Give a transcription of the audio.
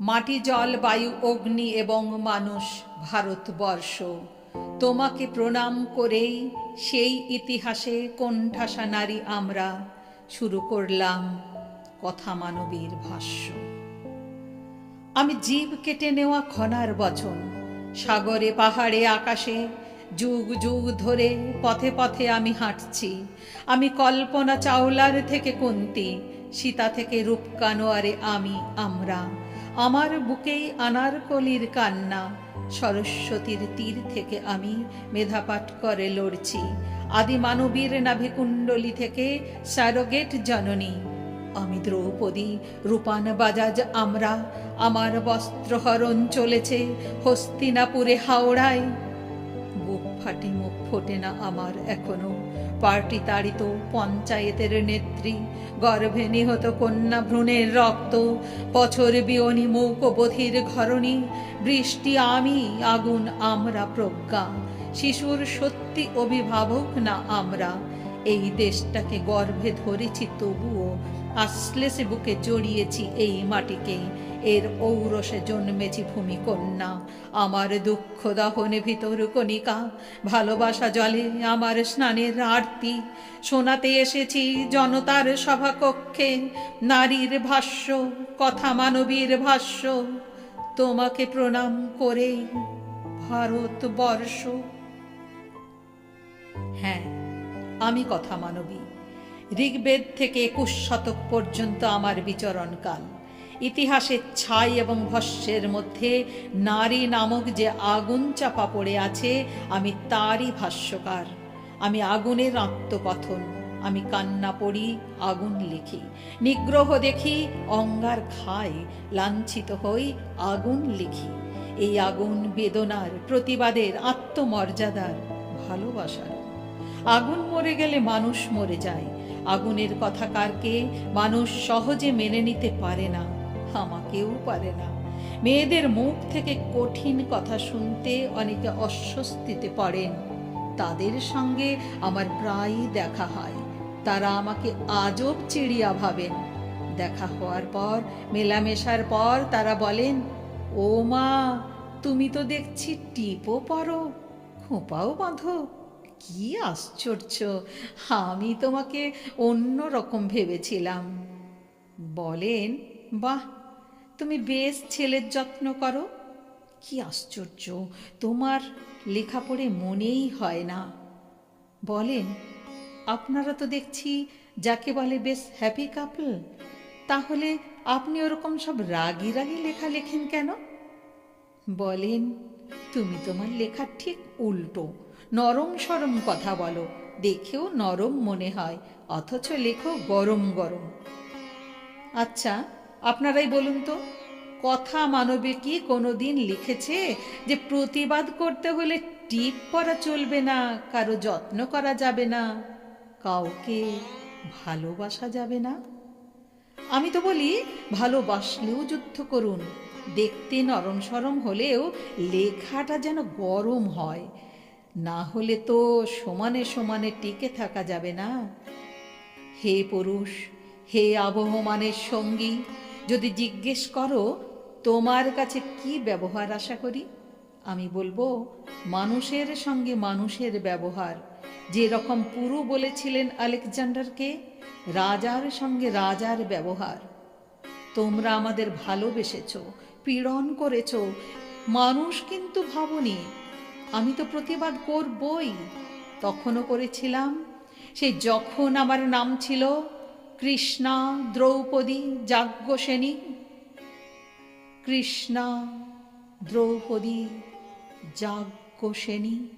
মাটি, জল, বায়ু, অগ্নি এবং মানুষ, ভারতবর্ষ। তোমাকে প্রণাম করেই সেই ইতিহাসে কোণঠাসা নারী আমরা শুরু করলাম কথা মানবীর ভাষ্য। আমি জীব কেটে নেওয়া খনার বচন, সাগরে, পাহাড়ে, আকাশে, যুগ যুগ ধরে পথে পথে আমি হাঁটছি। আমি কল্পনা চাওলার থেকে কুন্তি, সীতা থেকে রূপকানোয়ারে আমি আমরা। আমার বুকেই আনারকলির কান্না। সরস্বতীর তীর থেকে আমি মেধাপাঠ করে লড়ছি। আদি মানবীর নাভিকুণ্ডলী থেকে স্যারোগেট জননী। আমি দ্রৌপদী, রূপান বাজাজ আমরা। আমার বস্ত্রহরণ চলেছে হস্তিনাপুরে হাওড়ায়। বুক ফাটি, মুখ ফোটে না আমার এখনও। পার্টি তাড়িত, পঞ্চায়েতের নেত্রী, গর্ভে নিহত কন্যা ভ্রূণের রক্ত, বছর বিয়নি মৌক বধির ঘরণী, বৃষ্টি আমি, আগুন আমরা প্রজ্ঞা। শিশুর সত্যি অভিভাবক না আমরা। এই দেশটাকে গর্ভে ধরেছি তবুও আশ্লেষে বুকে জড়িয়েছি এই মাটিকে। এর ঔরসে জন্মেছি ভূমিকন্যা আমার দুঃখ দহনে ভিতর কণিকা, ভালোবাসা জলে আমার স্নানের আরতি। শোনাতে এসেছি জনতার সভাকক্ষে, নারীর ভাষ্য, কথা মানবীর ভাষ্য। তোমাকে প্রণাম করে ভারতবর্ষ। হ্যাঁ আমি কথা মানবী। ঋগ্বেদ থেকে একুশ শতক পর্যন্ত আমার বিচরণকাল। ইতিহাসের ছাই এবং ভস্যের মধ্যে নারী নামক যে আগুন চাপা পড়ে আছে, আমি তারই ভাষ্যকার। আমি আগুনের আত্মকথন, আমি কান্না পড়ি, আগুন লিখি। নিগ্রহ দেখি, অঙ্গার খাই লাঞ্ছিত হই, আগুন লিখি। এই আগুন বেদনার, প্রতিবাদের, আত্মমর্যাদার, ভালোবাসার। আগুন মরে গেলে মানুষ মরে যায়। আগুনের কথা কারকে? মানুষ সহজে মেনে নিতে পারে না। আমাকেও পারে না। মেয়েদের মুখ থেকে কঠিন কথা শুনতে অনেকে অস্বস্তিতে পড়েন। তাদের সঙ্গে আমার প্রায়ই দেখা হয়। তারা আমাকে আজব চিড়িয়া ভাবেন। দেখা হওয়ার পর, মেলামেশার পর তারা বলেন, ও মা, তুমি তো দেখছি টিপও পরো, খোঁপাও বাঁধো। কি আশ্চর্য, আমি তোমাকে অন্য রকম ভেবেছিলাম। বলেন, বাহ তুমি বেশ ছেলের যত্ন করো। কি আশ্চর্য, তোমার লেখা পড়ে মনেই হয় না। বলেন, আপনারা তো দেখছি যাকে বলে বেশ হ্যাপি কাপল তাহলে আপনি ওরকম সব রাগি রাগি লেখা লেখেন কেন? বলেন, তুমি তোমার লেখা ঠিক উল্টো, নরম সরম কথা বলো, দেখেও নরম মনে হয়, অথচ লেখো গরম গরম। আচ্ছা আপনারাই বলুন তো, কথা মানবে কি কোনো দিন লিখেছে যে প্রতিবাদ করতে হলে টিপ করা চলবে না, কারও যত্ন করা যাবে না, কাউকে ভালোবাসা যাবে না? আমি তো বলি, ভালোবাসলেও যুদ্ধ করুন, দেখতে নরম সরম হলেও লেখাটা যেন গরম হয়, না হলে তো সমানে সমানে টিকে থাকা যাবে না। হে পুরুষ, হে আবহমানের সঙ্গী যদি জিজ্ঞেস করো, তোমার কাছে কি ব্যবহার আশা করি? আমি বলব, মানুষের সঙ্গে মানুষের ব্যবহার। যে রকম পুরু বলেছিলেন আলেকজান্ডারকে, রাজার সঙ্গে রাজার ব্যবহার। তোমরা আমাদের ভালোবেসেছ, পীড়ন করেছ। মানুষ কিন্তু ভাবনি, আমি তো প্রতিবাদ করবই। তখনও করেছিলাম। সেই যখন আমার নাম ছিল কৃষ্ণা দ্রৌপদী যাজ্ঞসেনী। কৃষ্ণা দ্রৌপদী যাজ্ঞসেনী।